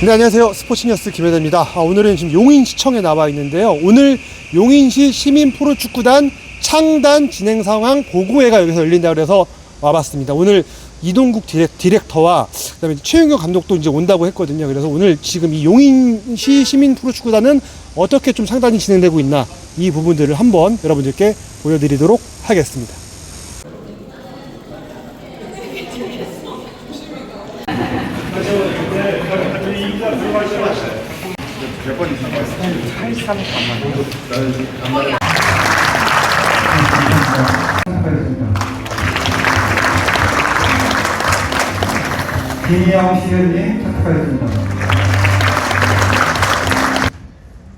네, 안녕하세요. 스포츠뉴스 김혜대입니다. 아, 오늘은 지금 용인시청에 나와 있는데요. 오늘 용인시 시민 프로축구단 창단 진행 상황 보고회가 여기서 열린다 그래서 와봤습니다. 오늘 이동국 디렉, 디렉 터와 그다음에 최윤경 감독도 이제 온다고 했거든요. 그래서 오늘 지금 이 용인시 시민 프로축구단은 어떻게 좀 상단이 진행되고 있나 이 부분들을 한번 여러분들께 보여드리도록 하겠습니다.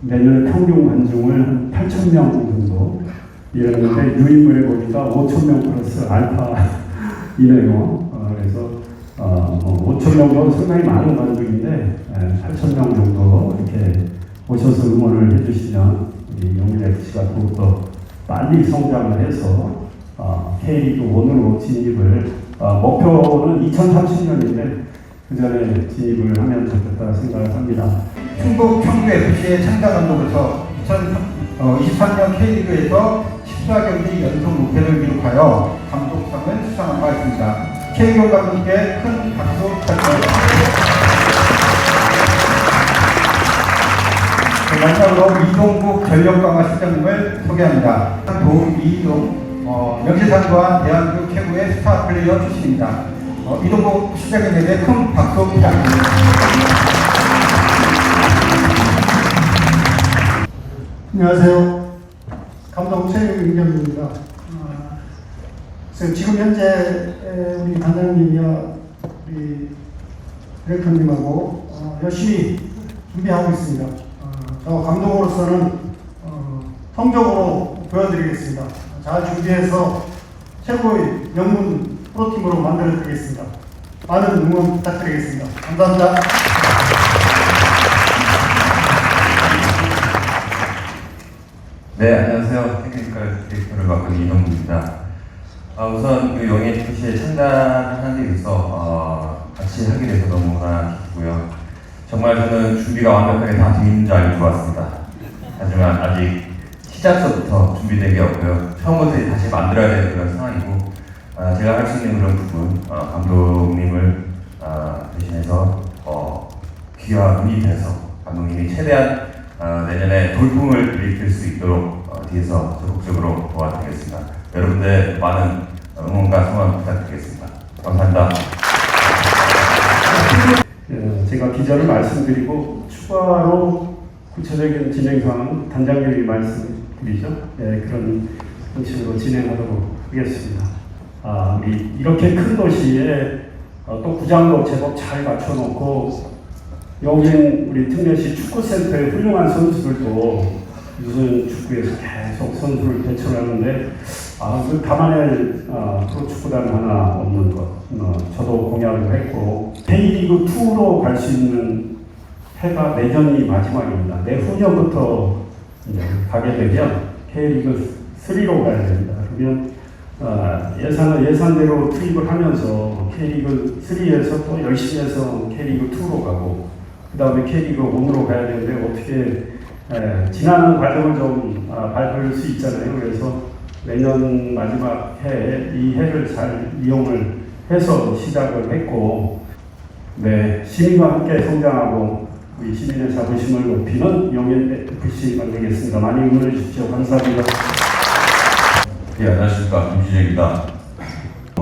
내년 평균 관중을 8천 명 정도 이랬는데 유입을 해보니까 5천 명 플러스 알파 이네요. 어, 그래서 어, 뭐 5천 명도 상당히 많은 관중인데 8천 명 정도 이렇게 오셔서 응원을 해주시면 우리 용인 FC가 더욱더 빨리 성장을 해서 어, K리그 1으로 진입을 어, 목표는 2030년인데 그 전에 진입을 하면 좋겠다 생각을 합니다. 충북 청주 FC의 창단 감독으로서 2023년 K리그에서 14경기 연속 무패를 기록하여 감독상을 수상한 바 있습니다. K경 감독께 큰 박수 부탁드립니다. 마지막으로 이동국 전력강화 실장님을 소개합니다. 도움 이동 어, 명실상부한 대한민국 최고의 스타 플레이어 출신입니다. 어, 이동국 실장님에게 큰 박수 부탁드립니다. 안녕하세요. 감독 최윤경입니다. 아, 그래서 지금 현재 에, 우리 단장님이와 우리 디렉터님하고 어, 열심히 준비하고 있습니다. 어, 저 감독으로서는 어, 성적으로 보여드리겠습니다. 잘 준비해서 최고의 명문 프로팀으로 만들어드리겠습니다. 많은 응원 부탁드리겠습니다. 감사합니다. 네, 안녕하세요. 테크니컬 디렉터를 맡은 이동국입니다. 아, 우선 그 용인 FC의 창단하는 데 있어서 어, 같이 하게 돼서 너무나 기쁘고요. 정말 저는 준비가 완벽하게 다 돼 있는 줄 알고 좋았습니다. 하지만 아직 시작서부터 준비된 게 없고요. 처음부터 다시 만들어야 되는 그런 상황이고 아, 제가 할 수 있는 그런 부분 어, 감독님을 아, 대신해서 어, 귀와 눈이 돼서 감독님이 최대한 어, 내년에 돌풍을 일으킬 수 있도록 어, 뒤에서 적극적으로 도와드리겠습니다. 여러분들 많은 응원과 성원 부탁드리겠습니다. 감사합니다. 기전을 말씀드리고 추가로 구체적인 진행 상황은 단장님이 말씀드리죠. 예, 그런 형식으로 진행하도록 하겠습니다. 아, 우리 이렇게 큰 도시에 어, 또 구장도 제법 잘 갖춰놓고 여긴 우리 특례시 축구센터의 훌륭한 선수들도 무슨 축구에서 계속 선수를 배출하는데 아, 그 감안할 어, 프로축구단 하나 없는 것 어, 저도 공약을 했고 K리그 2로 갈 수 있는 해가 내년이 마지막입니다. 내후년부터 가게 되면 K리그 3로 가야 됩니다. 그러면 어, 예산을 예산대로 투입을 하면서 K리그 3에서 또 열심히 해서 K리그 2로 가고 그 다음에 K리그 1으로 가야 되는데 어떻게 에, 지나는 과정을 좀 아, 밟을 수 있잖아요. 그래서 내년 마지막 해에 이 해를 잘 이용을 해서 시작을 했고 네, 시민과 함께 성장하고 우리 시민의 자부심을 높이는 용인 FC 만들겠습니다. 많이 응원해 주십시오. 감사합니다. 예, 안녕하십니까. 김준영입니다.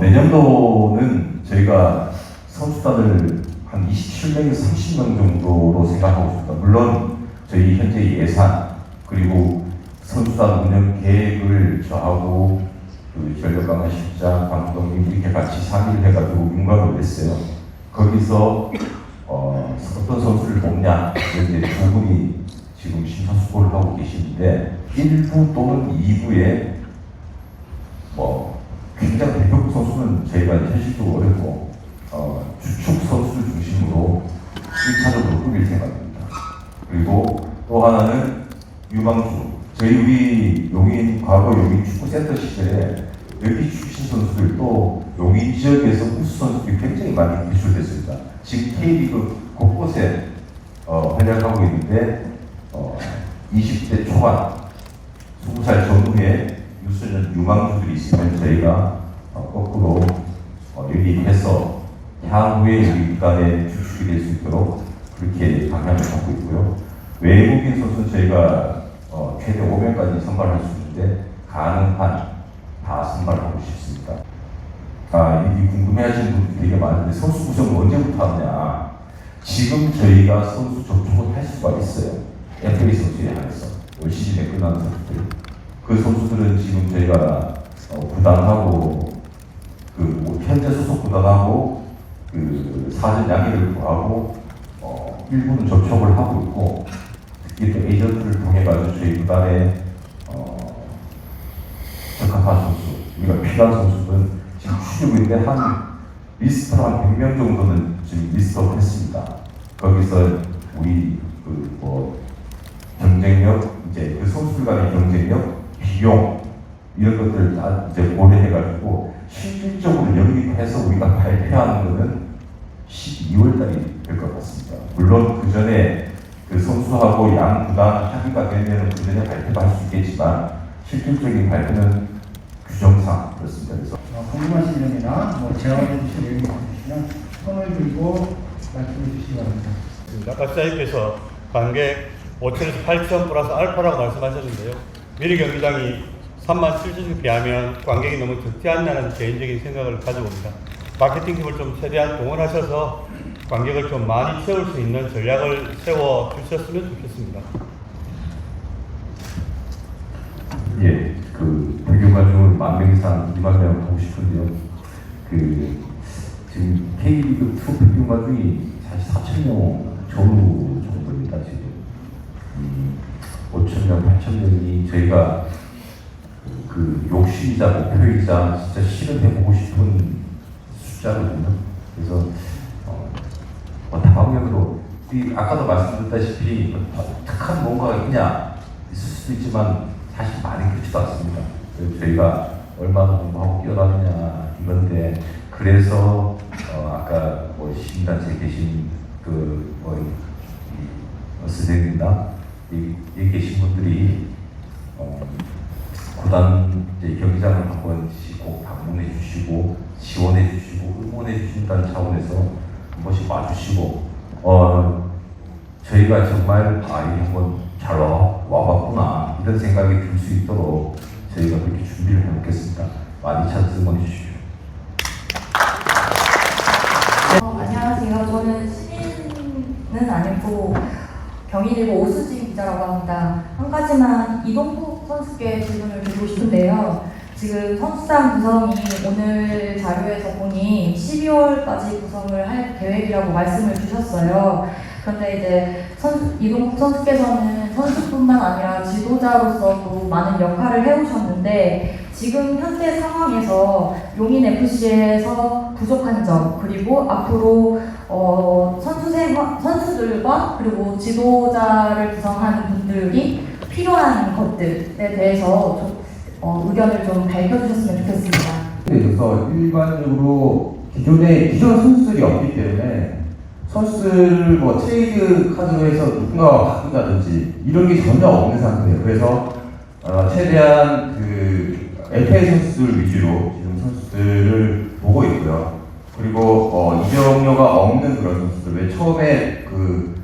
내년도는 저희가 선수단을 한 27명에서 30명 정도로 생각하고 있습니다. 물론 저희 현재 예산 그리고 선수단 운영 계획을 저하고 그 전력 강화 실장, 감독님 이렇게 같이 상의를 해가지고 윤곽을 냈어요. 거기서 어, 어떤 선수를 뽑냐 이제 두 분이 지금 심사숙고를 하고 계시는데 1부 또는 2부에 뭐 굉장히 대표급 선수는 저희가 현실적으로 어렵고 어, 주축 선수를 중심으로 1차적으로 꾸밀 생각입니다. 그리고 또 하나는 유망주 저희 우리 용인 과거 용인 축구센터 시절에 여기 출신 선수들 또 용인 지역에서 우수 선수들이 굉장히 많이 배출됐습니다. 지금 K리그 곳곳에 어, 활약하고 있는데 어, 20대 초반, 20살 전후에 유수년 유망주들이 있으면 저희가 어, 거꾸로 어, 여기 해서 향후에 우리 국가의 주축이 될 수 있도록 그렇게 방향을 잡고 있고요. 외국인 선수는 저희가 어, 최대 5명까지 선발할 수 있는데 가능한 다 선발하고 싶습니다. 아, 이 궁금해하시는 분들 되게 많은데 선수 구성은 언제부터 하느냐? 지금 저희가 선수 접촉을 할 수가 있어요. FA 선수에 한해서 올 시즌에 끝난 선수들. 그 선수들은 지금 저희가 어, 구단하고 그뭐 현재 소속 구단하고 그 사전 양해를 구하고 어, 일부는 접촉을 하고 있고 또 에이전트를 통해 가지고 저희 구단에 어, 적합한 선수, 우리가 필요한 선수는 지금 추진인데 한 리스트로 한 100명 정도는 지금 리스트업 했습니다. 거기서 우리 그 뭐 경쟁력, 이제 그 선수들 간의 경쟁력, 비용 이런 것들을 다 이제 고려해가지고 실질적으로 영입해서 우리가 발표하는 것은 12월 달이 될 것 같습니다. 물론 그 전에 그 선수하고 양 구단 합의가 되면 그 전에 발표할 수 있겠지만 실질적인 발표는 규정상 그렇습니다. 그래서 어, 궁금하신 점이나 뭐 제안해 주실 내용이 있으시면 손을 들고 말씀해 주시기 바랍니다. 아까 시장님께서 관객 5천에서 8천 플러스 알파라고 말씀하셨는데요. 미리 경기장이 3만 7천에 비하면 관객이 너무 적지 않나는 개인적인 생각을 가지고 옵니다. 마케팅 팀을 좀 최대한 동원하셔서 관객을 좀 많이 채울 수 있는 전략을 세워 주셨으면 좋겠습니다. 예, 그 배경 관중을 만명 이상 2만 명 하고 싶은데요. 그 지금 K리그 2 배경 관중이 사실 4천 명 전후 정도입니다 지금. 음, 5천 명, 8천 명이 저희가 그 욕심이자 목표이자 진짜 실현해보고 싶은 숫자거든요. 그래서 다방면으로 이 아까도 말씀드렸다시피 어, 특한 뭔가가 있냐 있을 수도 있지만 사실 많이 그렇지도 않습니다. 저희가 얼마나 공부하고 뛰어다니냐 이건데 그래서 어, 아까 뭐 시민단체 계신 그뭐 선생님이나 여기 계신 분들이 어, 구단 경기장을 한 번씩 꼭 방문해 주시고 지원해 주시고 응원해 주신다는 차원에서 한 번씩 와주시고 어 저희가 정말 아 이게 한번 잘 와, 와봤구나 이런 생각이 들 수 있도록 저희가 그렇게 준비를 해놓겠습니다. 많이 찾아 응원해 주십시오. 어, 안녕하세요. 저는 시민은 아니고 경희일보 오수진 기자라고 합니다. 한 가지만 이동국 선수께 질문을 드리고 싶은데요. 지금 선수단 구성이 오늘 자료에서 보니 12월까지 구성을 할 계획이라고 말씀을 주셨어요. 그런데 이제 선, 이동국 선수께서는 선수뿐만 아니라 지도자로서도 많은 역할을 해오셨는데 지금 현재 상황에서 용인 FC에서 부족한 점 그리고 앞으로 어, 선수 선수들과 그리고 지도자를 구성하는 분들이 필요한 것들에 대해서 좀, 어, 의견을 좀 밝혀주셨으면 좋겠습니다. 그래서 일반적으로 기존에 기존 선수들이 없기 때문에 선수들 뭐 트레이드 카드로 해서 누군가와 바꾼다든지 이런 게 전혀 없는 상태예요. 그래서 어, 최대한 그 FA 선수들 위주로 지금 선수들을 보고 있고요. 그리고 어, 이적료가 없는 그런 선수들 왜 처음에 그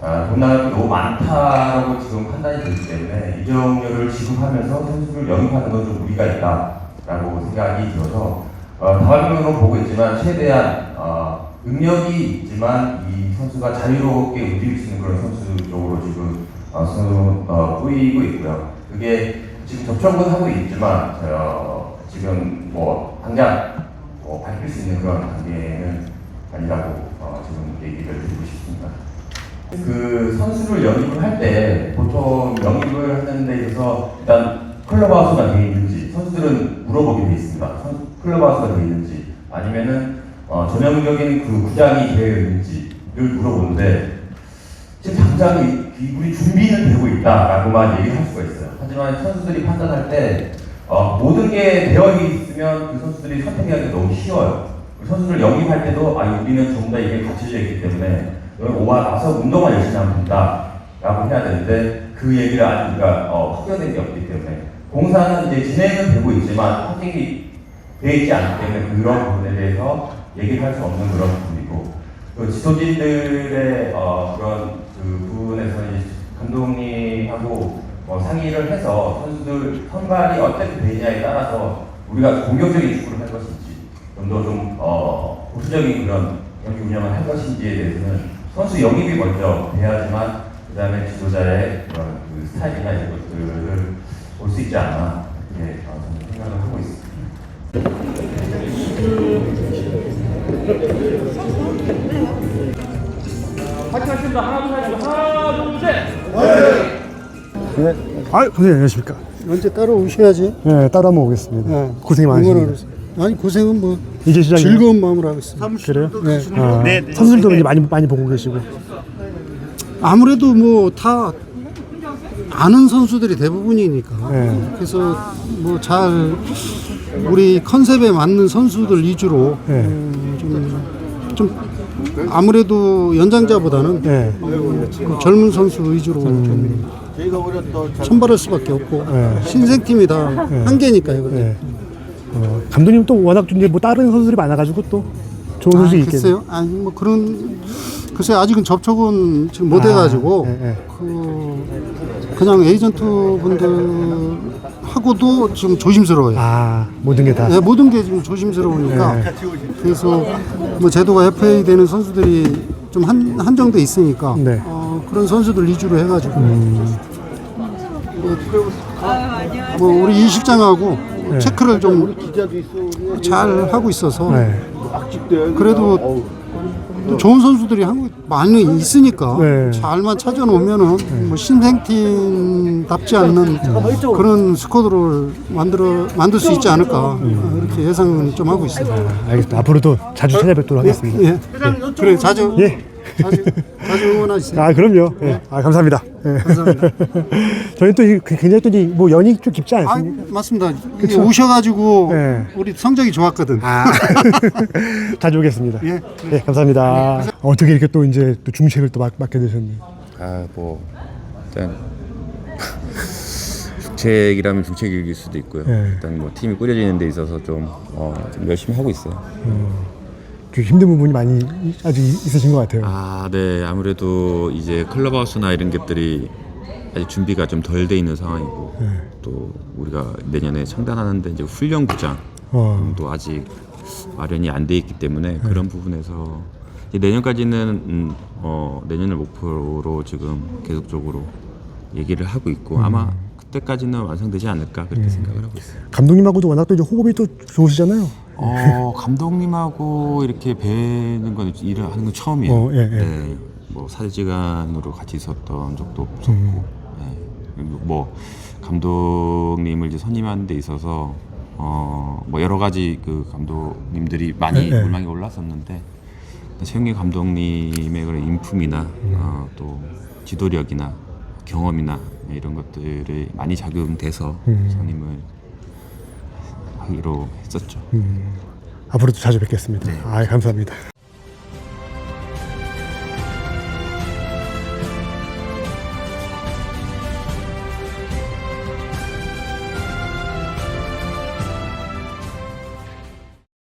아, 돈 나갈 게 너무 많다라고 지금 판단이 되기 때문에 이적료를 지급하면서 선수를 영입하는 건 좀 무리가 있다라고 생각이 들어서 어, 다방면으로 보고 있지만 최대한 어, 능력이 있지만 이 선수가 자유롭게 움직일 수 있는 그런 선수 쪽으로 지금 어, 수, 어, 뿌이고 있고요. 그게 지금 접촉은 하고 있지만 어, 지금 뭐 당장 뭐 밝힐 수 있는 그런 단계는 아니라고 어, 지금 얘기를 드리고 싶습니다. 그 선수를 영입을 할 때 보통 영입을 하는 데 있어서 일단 클럽하우스가 되어 있는지 선수들은 물어보게 돼 있습니다. 선- 클럽하우스가 되어 있는지 아니면은 어, 전형적인 그 구장이 되어 있는지를 물어보는데 지금 당장 우리 준비는 되고 있다라고만 얘기를 할 수가 있어요. 하지만 선수들이 판단할 때 어, 모든 게 되어 있으면 그 선수들이 선택하기 너무 쉬워요. 선수들 영입할 때도 아 우리는 전부 다 이게 갖춰져 있기 때문에 여기 와 나서 운동만 열심히 하면 된다 라고 해야 되는데 그 얘기를 아직 우리가 어, 확정된 게 없기 때문에 공사는 이제 진행은 되고 있지만 확정이 돼 있지 않기 때문에 그런 부분에 대해서 얘기를 할수 없는 그런 부분이고 그 지도진들의 어, 그런 그 부분에서 감독님하고 어, 상의를 해서 선수들 선발이 어떻게 되느냐에 따라서 우리가 공격적인 축구를 할 것인지 좀 더좀 어, 보수적인 그런 경기 운영을 할 것인지에 대해서는 선수 영입이 먼저 돼야지만 그 다음에 지도자의 그런 그 스타일이나 이런 것들을 볼 수 있지 않나 이렇게 어, 저는 생각을 하고 있습니다. 네. 아, 선생님 안녕하십니까? 언제 따라오셔야지. 네, 따라 한번 오겠습니다. 네. 고생이 응원하러 많으십니다. 아니 고생은 뭐 이제 시작이 즐거운 마음으로 하고 있습니다. 그래요? 네. 아, 선수들도 이제 많이 많이 보고 계시고. 아무래도 뭐 다 아는 선수들이 대부분이니까 네. 그래서 뭐 잘 우리 컨셉에 맞는 선수들 위주로 네. 음, 좀, 좀 아무래도 연장자보다는 네. 그 젊은 선수 위주로 좀 선발할 수밖에 없고 네. 신생팀이 다 한계니까요. 근데. 네. 어, 감독님 또 워낙 좀 이제 뭐 다른 선수들이 많아가지고 또 좋은 아, 선수 있겠네요. 글쎄요. 아니 뭐 그런 글쎄 아직은 접촉은 지금 못 아, 해가지고 네, 네. 그 그냥 에이전트 분들하고도 지금 조심스러워요. 아 모든 게 다. 네, 모든 게 지금 조심스러우니까 네. 그래서 뭐 제도가 FA 되는 선수들이 좀 한, 한정돼 있으니까 네. 음. 어, 그런 선수들 위주로 해가지고 뭐, 뭐 우리 이 실장하고 네. 체크를 좀 잘 하고. 있어서 네. 그래도 또 좋은 선수들이 한국에 많이 있으니까 네. 잘만 찾아놓으면은 뭐 신생팀답지 않는 그런 스쿼드를 만들어 만들 수 있지 않을까. 어, 이렇게 예상은 좀 하고 있습니다. 알겠습니다. 앞으로도 자주 찾아뵙도록 하겠습니다. 예, 그래 자주. 예. 자주 자주 응원하세요. 아 그럼요. 예. 아 감사합니다. 예. 감사합니다. 저희 또 이- 굉장히 또뭐 연이 좀 깊지 아, 않습니까? 맞습니다. 이게 오셔가지고 네. 우리 성적이 좋았거든. 아 자주 오겠습니다. 예. 예, 감사합니다. 어떻게 이렇게 또 이제 또 중책을 또 맡, 맡게 되셨네요. 아뭐 일단 중책이라면 중책일 수도 있고요. 네. 일단 뭐 팀이 꾸려지는 데 있어서 좀, 어, 좀 열심히 하고 있어요. 좀 힘든 부분이 많이 이- 아직 이- 있으신 것 같아요. 아, 네. 아무래도 이제 클럽하우스나 이런 것들이 아직 준비가 좀 덜 돼 있는 상황이고 네. 또 우리가 내년에 창단하는데 이제 훈련 구장도 어, 아직 마련이 안 돼 있기 때문에 네. 그런 부분에서 내년까지는 음, 어, 내년을 목표로 지금 계속적으로 얘기를 하고 음. 있고 아마 그때까지는 완성되지 않을까 그렇게 생각을 하고 있어요. 감독님하고도 워낙 또 이제 호흡이 또 좋으시잖아요. 어 감독님하고 이렇게 뵈는 건 일을 하는 건 처음이에요. 어, 예, 예. 네, 뭐 사제지간으로 같이 있었던 적도 없었고, 음. 네. 그리고 뭐 감독님을 이제 선임하는 데 있어서 어뭐 여러 가지 그 감독님들이 많이 예, 예. 물망에 올랐었는데 최영기 감독님의 그런 인품이나 음. 어, 또 지도력이나 경험이나 이런 것들이 많이 작용돼서 음. 선임을 하기로 했었죠. 앞으로도 자주 뵙겠습니다. 아 감사합니다.